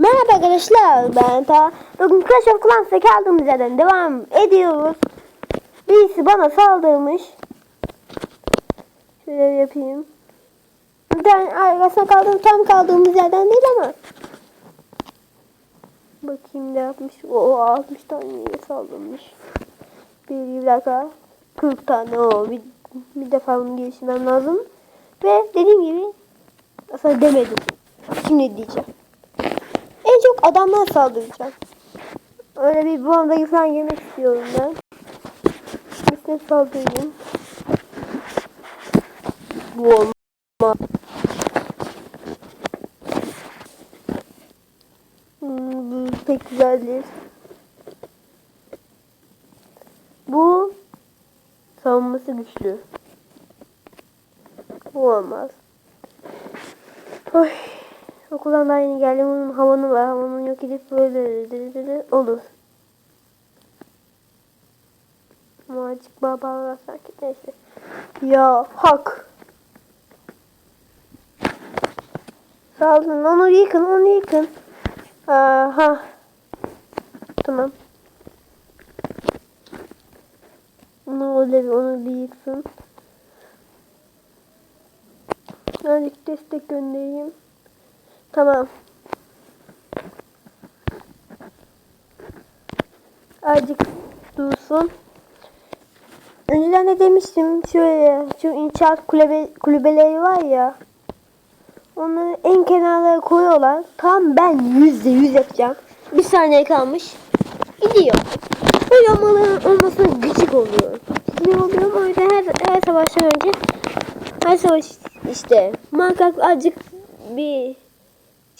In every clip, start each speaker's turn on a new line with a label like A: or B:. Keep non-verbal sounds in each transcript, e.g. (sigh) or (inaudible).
A: Merhaba arkadaşlar ben Ta. Bugün Clash of Clans'ta kaldığımız yerden devam ediyoruz. Birisi bana saldırmış. Şöyle yapayım. Ben aslında kaldığım, tam kaldığımız yerden değil ama. Bakayım ne yapmış. O 60 tane saldırmış. Bir, bir dakika. 40 tane o. Bir, bir defa bunu geliştirmem lazım. Ve dediğim gibi aslında demedim. Şimdi diyeceğim. Adamlar saldıracağım. Öyle bir bombayı falan yemek istiyorum ben. Üstüne saldırayım. Bomba. Hmm, bu pek güzel değil. Bu savunması güçlü. Bu olmaz. Oy. Okuldan daha yeni geldim. Bunun havanı var. Havanın yok edip böyle olur. Ama azıcık baba var sanki. Neyse. Ya hak. Saldın. Onu yıkın. Onu yıkın. Aha. Tamam. Onu öyle bir, onu bir yıksın. Azıcık destek göndereyim. Tamam. Azıcık dursun. Önceden de demiştim şöyle şu inşaat kulübe, kulübeleri var ya. Onları en kenarlara koyuyorlar. Tam ben yüzde yüz yapacağım. Bir saniye kalmış. Gidiyor. Böyle olmalı, olmasına gıcık oluyor. Ne oluyor o yüzden her, her savaştan önce her savaş işte muhakkak azıcık bir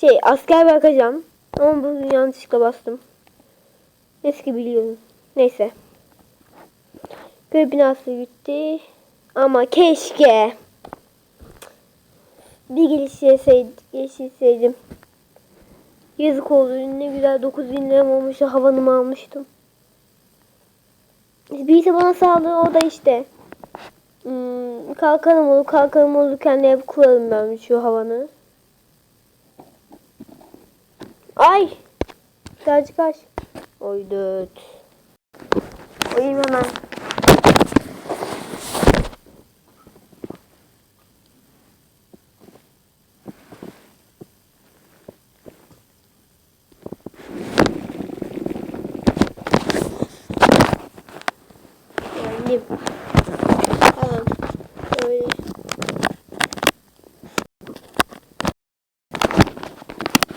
A: şey asker bakacağım. Ama bu yanlışlıkla bastım. Eski biliyorum. Neyse. Köy binası gitti. Ama keşke bir geliştirseydim. Yazık oldu. Ne güzel 9000 liram olmuştu. Havanımı almıştım. Birisi bana sağladı. O da işte. Hmm, kalkanım olur. Kalkanım olurken de hep kurarım ben şu havanı. Ay. Kaç kaç. Oy dört. Oyayım hemen. Yendim. Tamam. Öyle.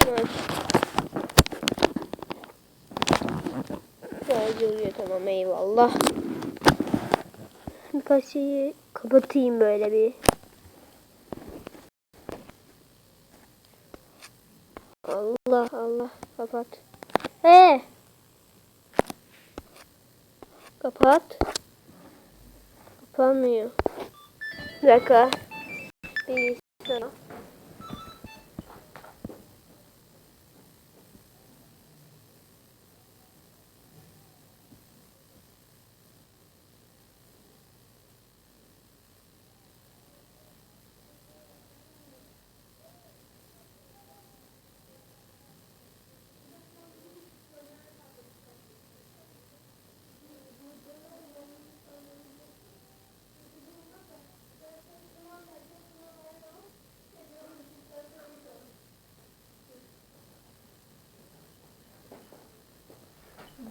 A: Evet. Güzel görüyor tamam eyvallah. Birkaç şeyi kapatayım böyle bir. Allah Allah kapat. He. Kapat. Kapanmıyor. Bir dakika. Bir sana.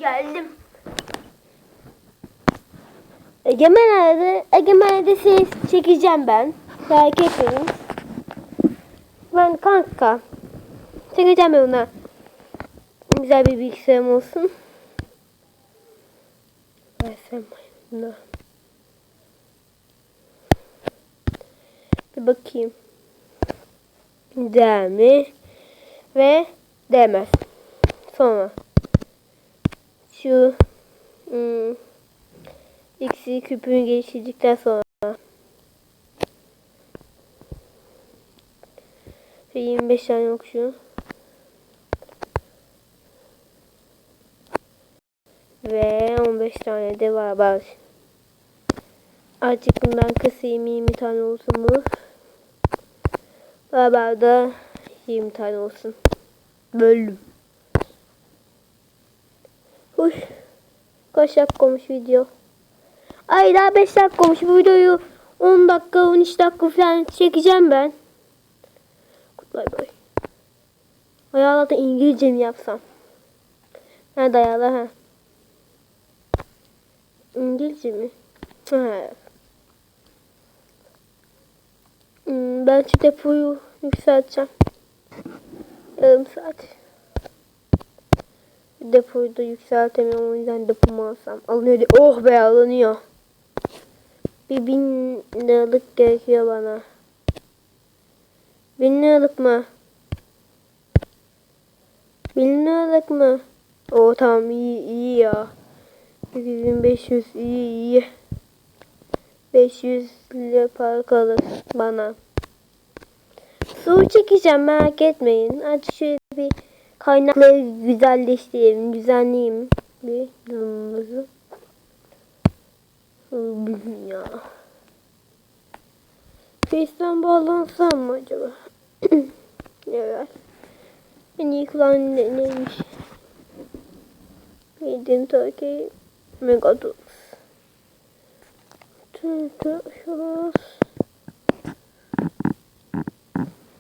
A: Geldim. Egemen aradı. Egemen'e ses çekeceğim ben. Merak etmeyin. Ben kanka. Çekeceğim ben ona. Güzel bir bilgisayarım olsun. Versem buna. Bir bakayım. Değer mi? Ve değmez. Sonra şu hmm, X'i küpünü geliştirdikten sonra. Ve 25 tane yok şu ve 15 tane de var var. Azıcık bundan kısayım 20 tane olsun bu. Beraber da 20 tane olsun. Bölüm. Hoş. Kaç dakika olmuş video? Ay daha 5 dakika olmuş. Bu videoyu 10 dakika 13 dakika falan çekeceğim ben. Bay bay. Ayağla da İngilizce mi yapsam? Nerede ayağlar ha? İngilizce mi? Ha. Hmm, ben şu depoyu yükselteceğim. Yarım saat. Depoyu da yükseltemiyorum o yüzden depomu alsam. Alınıyor. Oh be alınıyor. Bir bin liralık gerekiyor bana. Bin liralık mı? Bin liralık mı? O tamam iyi iyi ya. 8500 iyi iyi. 500 lira para kalır bana. Su çekeceğim merak etmeyin. Artık şöyle bir kaynakları güzelleştirelim, düzenleyeyim bir durumumuzu. Ya. Face'den bağlansam mı acaba? (clears throat) evet. En iyi klan ne, neymiş? İn Turkey Megadox. Turkish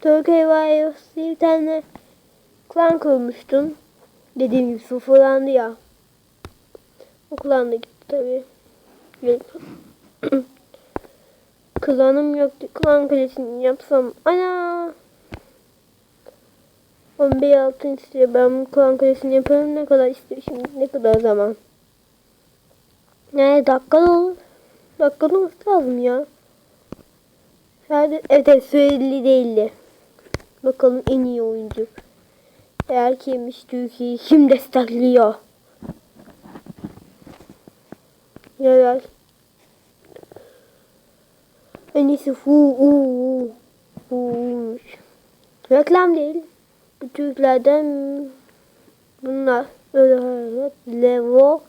A: Turkey Virus diye bir tane klan kurmuştum. Dediğim gibi sıfırlandı ya. O klan da gitti tabii. (clears throat) Klanım yoktu. Klan kalesini yapsam. Ana! 11 altın istiyor. Ben klan kalesini yaparım. Ne kadar istiyor şimdi? Ne kadar zaman? Yani dakika olur. Dakika olması lazım ya. Hadi, evet evet süreli değildi. Bakalım en iyi oyuncu. Eğer kimmiş Türkiye'yi kim destekliyor? Yerel. En iyisi fu u fu'ymuş. Reklam değil. Bu Türklerden bunlar. Öyle Levo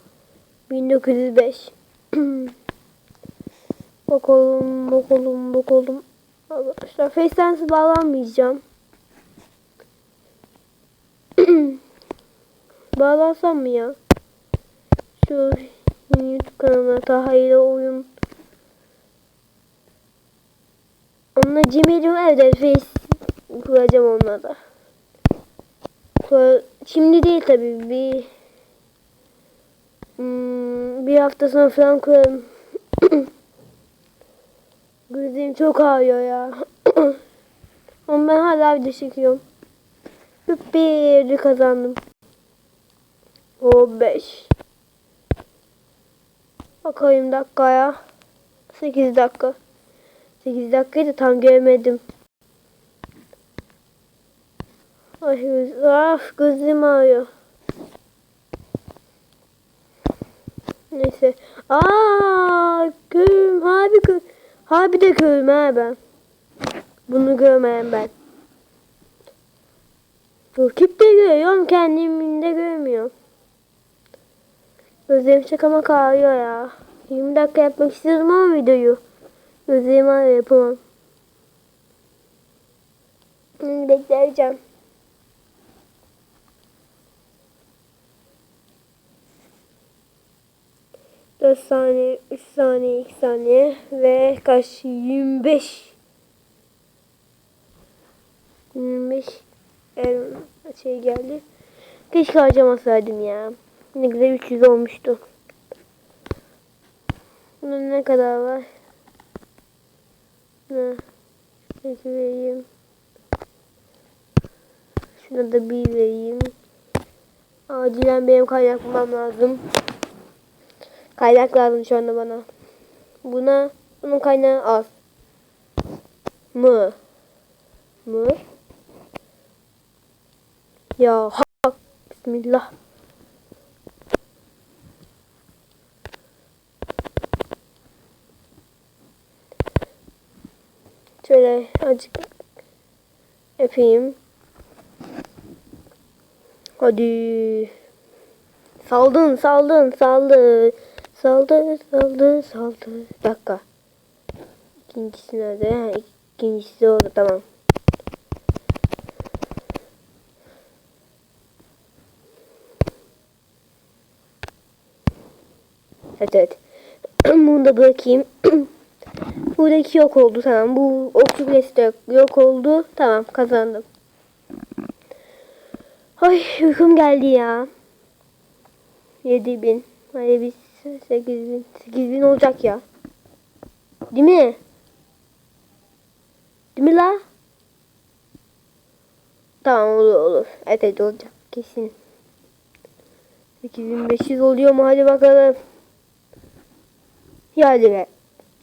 A: 1905. (clears throat) bakalım bakalım bakalım. Arkadaşlar FaceTime'sı bağlanmayacağım. (clears throat) Bağlansam mı ya? Şu YouTube kanalına Tahayla oyun. Onunla Gmail'im evde Face kuracağım onunla da. Şimdi değil tabii bir hmm, bir hafta sonra falan kurarım. (clears throat) Gözüm çok ağrıyor ya. (clears throat) Ama ben hala video çekiyorum. Bir kazandım. O 5. Bakayım dakikaya. 8 dakika. 8 dakikayı da tam göremedim. Ay göz, ah, gözüm ağrıyor. Neyse. Aa, görüm abi gör. Abi de görüm ha ben. Bunu görmeyen ben. Rakip de görüyorum kendimi de görmüyorum. Gözlerim şakama ağrıyor ya. 20 dakika yapmak istiyorum ama videoyu. Gözlerim ağrıyor yapamam. Şimdi bekleyeceğim. Dört saniye, üç saniye, iki saniye ve kaç? 25 25 el şey geldi. Keşke harcamasaydım ya. Ne güzel 300 olmuştu. Bunun ne kadar var? Ne? Peki vereyim. Şuna da bir vereyim. Acilen benim kaynak bulmam lazım. Kaynak lazım şu anda bana. Buna bunun kaynağı az. Mı? Mı? Ya ha. Bismillah. Şöyle azıcık yapayım. Hadi. Saldın, saldın, saldı. Saldı, saldı, saldı. Bir dakika. İkincisi nerede? Ha, ikincisi orada tamam. Evet evet. (clears throat) Bunu da bırakayım. (clears throat) Buradaki yok oldu tamam. Bu okçu kulesi de yok oldu. Tamam kazandım. Ay uykum geldi ya. 7000. Hadi biz 8000. 8000 olacak ya. Değil mi? Değil mi la? Tamam olur olur. Evet evet olacak. Kesin. 8500 oluyor mu? Hadi bakalım. Ya.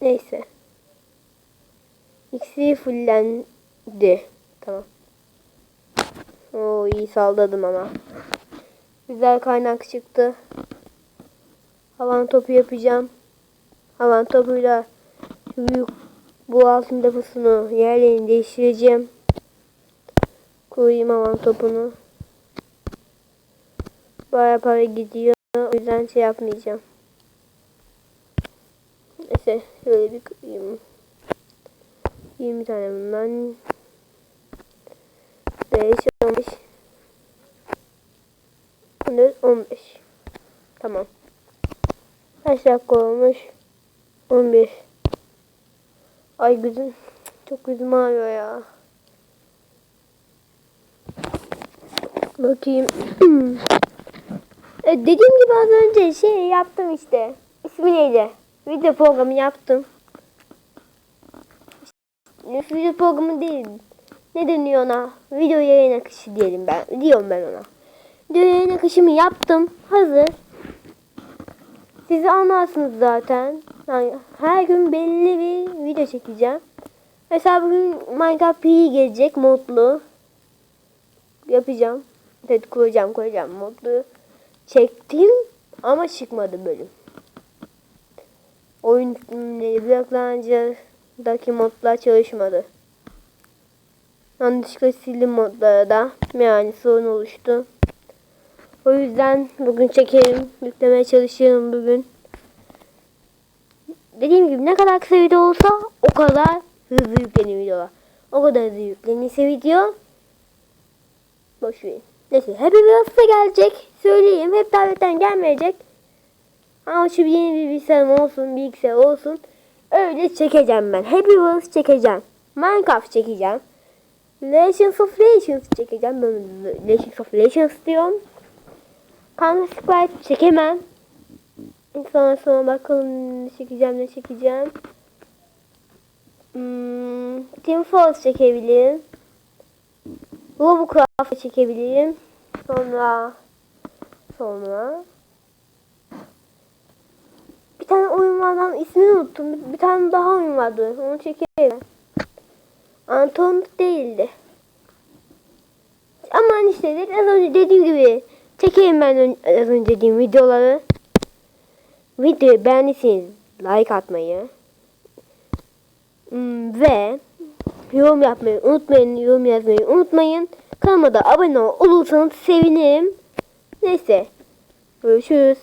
A: Neyse. X'i fullendi. Tamam. Oo iyi salladım ama. Güzel kaynak çıktı. Havan topu yapacağım. Havan topuyla büyük bu altın deposunu yerlerini değiştireceğim. Koyayım havan topunu. Baya para gidiyor. O yüzden şey yapmayacağım. Neyse şöyle bir koyayım. 20 tane bundan. 5, 15. 14, 15. Tamam. Kaç dakika olmuş? 11. Ay gözüm. Çok gözüm ağrıyor ya. Bakayım. (clears throat) E, dediğim gibi az önce şey yaptım işte. İsmi neydi? Video programı yaptım. Video programı değil. Ne deniyor ona? Video yayın akışı diyelim ben. Diyorum ben ona. Video yayın akışımı yaptım. Hazır. Siz anlarsınız zaten. Yani her gün belli bir video çekeceğim. Mesela bugün Minecraft P'yi gelecek modlu. Yapacağım. Evet koyacağım koyacağım modlu. Çektim ama çıkmadı bölüm. Oyun bloklanıcıdaki modlar çalışmadı. Yanlışlıkla sildim modları da. Yani sorun oluştu. O yüzden bugün çekerim. Yüklemeye çalışıyorum bugün. Dediğim gibi ne kadar kısa video olsa o kadar hızlı yüklenir videolar. O kadar hızlı yüklenirse video boş verin. Neyse Happy Wheels'a gelecek. Söyleyeyim. Hep tabletten gelmeyecek. Ama şu yeni bir bilgisayarım olsun, bilgisayar olsun. Öyle çekeceğim ben. Happy Wheels çekeceğim. Minecraft çekeceğim. Legends of Legends çekeceğim. Ben Legends of Legends diyorum. Counter Strike çekemem. Sonra sonra bakalım ne çekeceğim ne çekeceğim. Hmm, Team Force çekebilirim. Robocraft çekebilirim. Sonra sonra tane oyun vardı ismini unuttum. Bir tane daha oyun vardı. Onu çekerim. Anton değildi. Ama işte az önce dediğim gibi çekeyim ben az önce dediğim videoları. Videoyu beğendiyseniz like atmayı hmm, ve yorum yapmayı unutmayın. Yorum yazmayı unutmayın. Kanalıma da abone olursanız sevinirim. Neyse. Görüşürüz.